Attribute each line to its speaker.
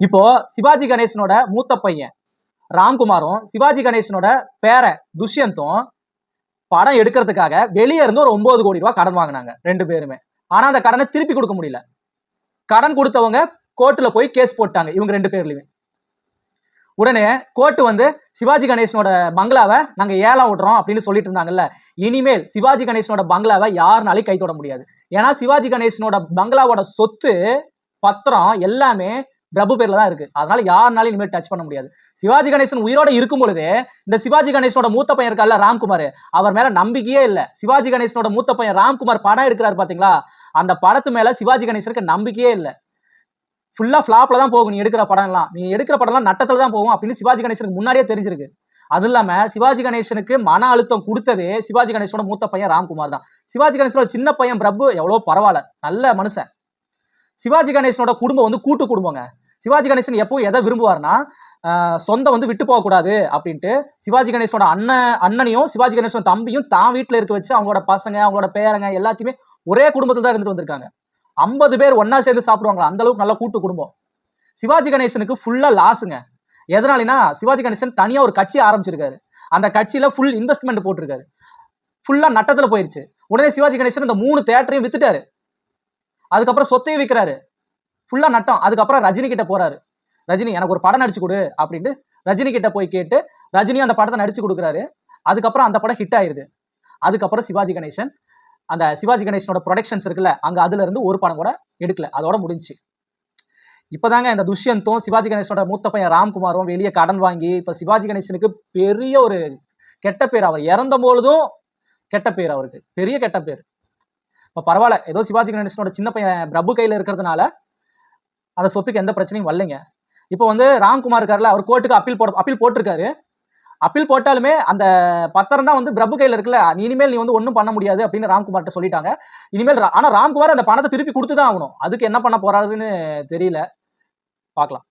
Speaker 1: இப்போ சிவாஜி கணேசனோட மூத்த பையன் ராம்குமாரும் சிவாஜி கணேசனோட பேரை துஷ்யந்தும் படம் எடுக்கிறதுக்காக வெளியே இருந்து ஒரு ஒன்பது கோடி ரூபாய் கடன் வாங்கினாங்க ரெண்டு பேருமே. ஆனா அந்த கடனை திருப்பி கொடுக்க முடியல. கடன் கொடுத்தவங்க கோர்ட்டில் போய் கேஸ் போட்டாங்க இவங்க ரெண்டு பேர்லையுமே. உடனே கோர்ட்டு வந்து சிவாஜி கணேசனோட பங்களாவை நாங்கள் ஏலம் விடுறோம் அப்படின்னு சொல்லிட்டு இருந்தாங்கல்ல இனிமேல் சிவாஜி கணேசனோட பங்களாவை யாருனாலையும் கைத்தொட முடியாது. ஏன்னா சிவாஜி கணேசனோட பங்களாவோட சொத்து பத்திரம் எல்லாமே பிரபு பேர்ல தான் இருக்கு. அதனால யாருனாலும் இனிமேல் டச் பண்ண முடியாது. சிவாஜி கணேசன் உயிரோட இருக்கும் பொழுதே இந்த சிவாஜி கணேசனோட மூத்த பையன் இருக்கார்ல ராம்குமார் அவர் மேல நம்பிக்கையே இல்ல. சிவாஜி கணேசனோட மூத்த பையன் ராம்குமார் படம் எடுக்கிறாரு பாத்தீங்களா? அந்த படத்து மேல சிவாஜி கணேசனுக்கு நம்பிக்கையே இல்ல. ஃபுல்லா ஃபிளாப்ல தான் போகும். நீ எடுக்கிற படம்லாம். நீ எடுக்கிற படம்லாம் நட்டத்துல தான் போகும் அப்படின்னு சிவாஜி கணேசனுக்கு முன்னாடியே தெரிஞ்சிருக்கு. அது இல்லாம சிவாஜி கணேசனுக்கு மன அழுத்தம் கொடுத்ததே சிவாஜி கணேசனோட மூத்த பையன் ராம்குமார் தான். சிவாஜி கணேசனோட சின்ன பையன் பிரபு எவ்வளவு பரவாயில்ல. நல்ல மனுஷன். சிவாஜி கணேசனோட குடும்பம் வந்து கூட்டு குடும்பங்க. சிவாஜி கணேசன் எப்போ எதை விரும்புவார்னா சொந்தம் வந்து விட்டு போகக்கூடாது அப்படின்ட்டு சிவாஜி கணேசனோட அண்ணன் அண்ணனையும் சிவாஜி கணேசனோட தம்பியும் தான் வீட்டில் இருக்க வச்சு அவங்களோட பசங்க அவங்களோட பேரங்க எல்லாத்தையுமே ஒரே குடும்பத்தில் தான் இருந்துட்டு வந்திருக்காங்க. ஐம்பது பேர் ஒன்னா சேர்ந்து சாப்பிடுவாங்களா? அந்த அளவுக்கு நல்லா கூட்டு குடும்பம். சிவாஜி கணேசனுக்கு ஃபுல்லாக லாஸுங்க எதனாலனா சிவாஜி கணேசன் தனியாக ஒரு கட்சி ஆரம்பிச்சிருக்காரு. அந்த கட்சியில் ஃபுல் இன்வெஸ்ட்மெண்ட் போட்டிருக்காரு. ஃபுல்லாக நட்டத்தில் போயிடுச்சு உடனே சிவாஜி கணேசன் இந்த மூணு தேட்டரையும் வித்துட்டாரு. அதுக்கப்புறம் சொத்தையும் விற்கிறாரு ஃபுல்லாக நட்டம். அதுக்கப்புறம் ரஜினி கிட்ட போறாரு. ரஜினி எனக்கு ஒரு படம் நடிச்சு கொடு அப்படின்ட்டு ரஜினி கிட்ட போய் கேட்டு ரஜினி அந்த படத்தை நடிச்சு கொடுக்குறாரு. அதுக்கப்புறம் அந்த படம் ஹிட் ஆயிருது. அதுக்கப்புறம் சிவாஜி கணேசன் அந்த சிவாஜி கணேசனோட ப்ரொடக்ஷன்ஸ் இருக்குல்ல அங்கே அதுல இருந்து ஒரு படம் கூட எடுக்கல. அதோட முடிஞ்சு. இப்போதாங்க இந்த துஷ்யந்தும் சிவாஜி கணேசனோட மூத்த பையன் ராம்குமாரும் வெளியே கடன் வாங்கி இப்போ சிவாஜி கணேசனுக்கு பெரிய ஒரு கெட்ட பேர். அவர் இறந்த பொழுதும் கெட்ட பேர் அவருக்கு. பெரிய கெட்ட பேர். இப்போ பரவாயில்ல. ஏதோ சிவாஜி கணேசனோட சின்ன பையன் பிரபு கையில் இருக்கிறதுனால அந்த சொத்துக்கு எந்த பிரச்சனையும் வரலைங்க. இப்போ வந்து ராம்குமார் இருக்கார்ல அவர் கோர்ட்டுக்கு அப்பீல் போட அப்பீல் போட்டிருக்காரு. அப்பீல் போட்டாலுமே அந்த பத்திரம் தான் வந்து பிரபு கையில் இருக்குல்ல நீ இனிமேல் நீ வந்து ஒன்றும் பண்ண முடியாது அப்படின்னு ராம்குமார்ட்ட சொல்லிட்டாங்க. இனிமேல் ஆனால் ராம்குமார் அந்த பணத்தை திருப்பி கொடுத்து தான் ஆகணும். அதுக்கு என்ன பண்ண போறாருன்னு தெரியல. பார்க்கலாம்.